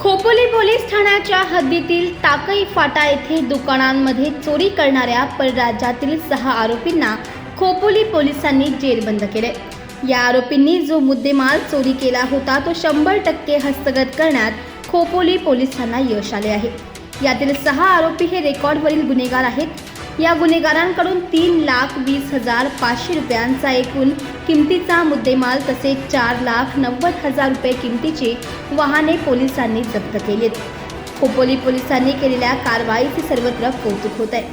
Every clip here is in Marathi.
खोपोली पोलीस ठाण्याच्या हद्दीतील ताकई फाटा येथे दुकानांमध्ये चोरी करणाऱ्या परराज्यातील सहा आरोपींना खोपोली पोलिसांनी जेरबंद केले. या आरोपींनी जो मुद्देमाल चोरी केला होता तो शंभर टक्के हस्तगत करण्यात खोपोली पोलिसांना यश आले आहे. यातील सहा आरोपी हे रेकॉर्डवरील गुन्हेगार आहेत. या गुन्हेगारांकडून तीन लाख वीस हजार पाचशे रुपयांचा एकूण किमतीचा मुद्देमाल तसेच चार लाख नव्वद हजार रुपये किमतीची वाहने पोलिसांनी जप्त केलेत. खोपोली पोलिसांनी केलेल्या कारवाईचे सर्वत्र कौतुक होत आहे.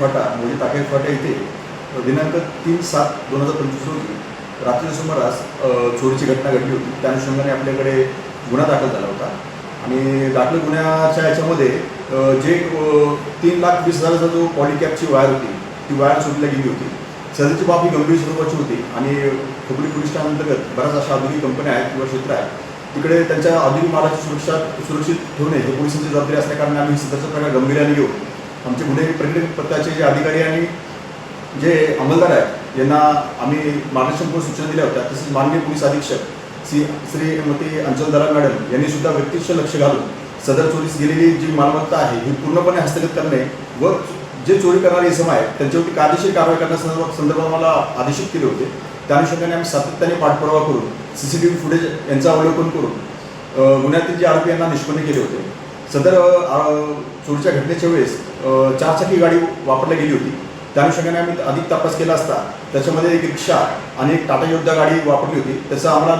फाटा म्हणजे फाटा दिनांक तीन सात दोन हजार पंचवीस रोजी रात्री सुमारास चोरीची घटना घडली होती. त्या अनुषंगाने आपल्याकडे गुन्हा दाखल झाला होता. आणि दाखल गुन्ह्याच्या याच्यामध्ये जे तीन लाख वीस हजाराचा जो पॉलिकॅपची वायर होती ती वायर चोरीला गेली होती. सदरची बाब ही गंभीर स्वरूपाची होती आणि खोबरी पोलीस अंतर्गत बऱ्याच अशा औद्योगिक कंपन्या आहेत किंवा क्षेत्र आहेत. तिकडे त्यांच्या औद्योगिक मालाची सुरक्षा सुरक्षित ठेवणे हे पोलिसांची जबाबदारी असल्याकारणाने आम्ही सध्याचा प्रकार गंभीर्याने घेऊ. आमचे गुन्हे प्रकट पत्राचे जे अधिकारी आणि जे अंमलदार आहेत यांना आम्ही मार्गदर्शनपूर्ण सूचना दिल्या होत्या. तसेच माननीय पोलीस अधीक्षक श्री श्रीमती अंचलदारा मॅडम यांनी सुद्धा व्यक्तिश लक्ष घालून सदर चोरीस गेलेली जी मालमत्ता आहे ही पूर्णपणे हस्तगत करणे व जे चोरी करणारे इसम आहेत त्यांच्यावरती कायदेशीर कारवाई करण्यासंदर्भात संदर्भात मला आदेशित केले होते. त्या अनुषंगाने आम्ही सातत्याने पाठपुरावा करून C C T V footage यांचं अवलोकन करून गुन्ह्यातील जे आरोपी यांना निष्पन्न केले होते. सदर चोरीच्या घटनेच्या वेळेस चारचाकी गाडी वापरली गेली होती. त्या अनुषंगाने आम्ही अधिक तपास केला असता त्याच्यामध्ये एक रिक्षा आणि एक टाटा योद्धा गाडी वापरली होती. त्याचा आम्हाला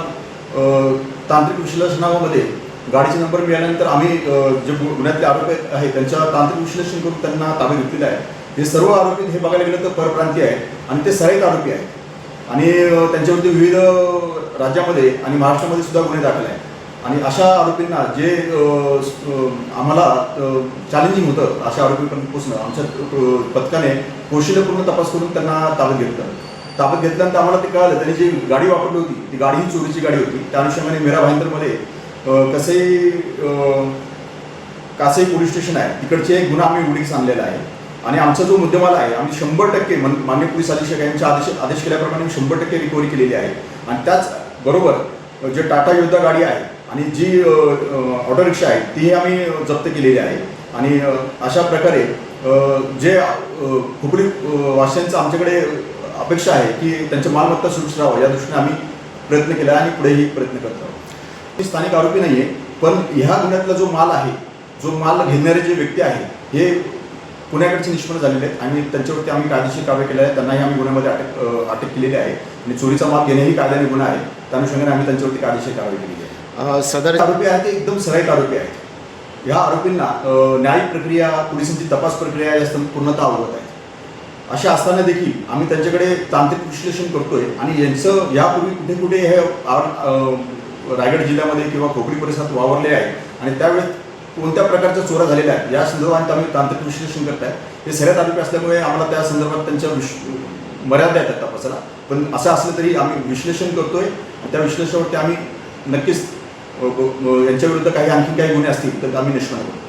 तांत्रिक विश्लेषणामध्ये गाडीचे नंबर मिळाल्यानंतर आम्ही जे गु- गुन्ह्यातले आरोपी आहेत त्यांच्या तांत्रिक विश्लेषण करून त्यांना ताब्यात घेतलेलं आहे. हे सर्व आरोपी हे बघायला गेलं तर परप्रांतीय आहेत आणि ते सहाय्यक आरोपी आहेत. आणि त्यांच्यावरती विविध राज्यामध्ये आणि महाराष्ट्रामध्ये सुद्धा गुन्हे दाखल आहेत. आणि अशा आरोपींना जे आम्हाला चॅलेंजिंग होतं अशा आरोपीपर्यंत पोचणं आमच्या पथकाने कौशल्यपूर्ण तपास करून त्यांना ताब्यात घेतलं. ताब्यात घेतल्यानंतर आम्हाला ते कळालं त्यांनी जी गाडी वापरली होती ती गाडी ही चोरीची गाडी होती. त्या अनुषंगाने मेरा भाईंदरमध्ये अ, कसे अ, कासई पोलीस स्टेशन आहे. तिकडचे एक गुन्हा आम्ही उघडीस आणलेला आहे. आणि आमचा जो मुद्देमाल आहे आम्ही शंभर टक्के मान्य पोलीस अधीक्षक यांच्या आदेश आदेश केल्याप्रमाणे आम्ही शंभर टक्के रिकव्हरी केलेली आहे. आणि त्याच बरोबर जे टाटा योद्धा गाडी आहे आणि जी ऑटोरिक्षा ऑटो रिक्षा आहे तीही आम्ही जप्त केलेली आहे. आणि अशा प्रकारे जे अ, खुपरी आमच्याकडे अपेक्षा आहे की त्यांच्या मालमत्ता सुरक्षित राहावं या दृष्टीने आम्ही प्रयत्न केला आहे आणि पुढेही प्रयत्न करत आहोत स्थानिक आरोपी नाही आहे पण ह्या गुन्ह्यातला जो माल आहे जो माल घेणारे जे व्यक्ती आहे हे पुण्याकडचे निष्पन्न झालेले आहेत आणि त्यांच्यावरती आम्ही कायदेशीर कारवाई केली आहे. त्यांनाही आम्ही गुन्ह्यामध्ये अटक अटक केलेली आहे. आणि चोरीचा माल घेणेही कायद्याने गुन्हा आहे. त्या अनुषंगाने आम्ही त्यांच्यावरती कायदेशीर कारवाई केलेली आहे. सदर आरोपी आहेत ते एकदम सराईत आरोपी आहेत. ह्या आरोपींना न्यायिक प्रक्रिया पोलिसांची तपास प्रक्रिया या पूर्णतः अवगत आहे. अशा असताना देखील आम्ही त्यांच्याकडे तांत्रिक विश्लेषण करतोय आणि यांचं यापूर्वी कुठे कुठे हे रायगड जिल्ह्यामध्ये किंवा खोपडी परिसरात वावरले आहे. आणि त्यावेळेस कोणत्या प्रकारच्या चोऱ्या झालेल्या आहेत? या संदर्भात आम्ही तांत्रिक विश्लेषण करत आहे. हे सगळ्या तालुके असल्यामुळे आम्हाला त्या संदर्भात त्यांच्या विश मर्यादा येतात तपासाला पण असं असलं तरी आम्ही विश्लेषण करतोय. त्या विश्लेषणावरती आम्ही नक्कीच यांच्याविरुद्ध काही आणखी काही गुन्हे असतील तर आम्ही निष्पन्न करतो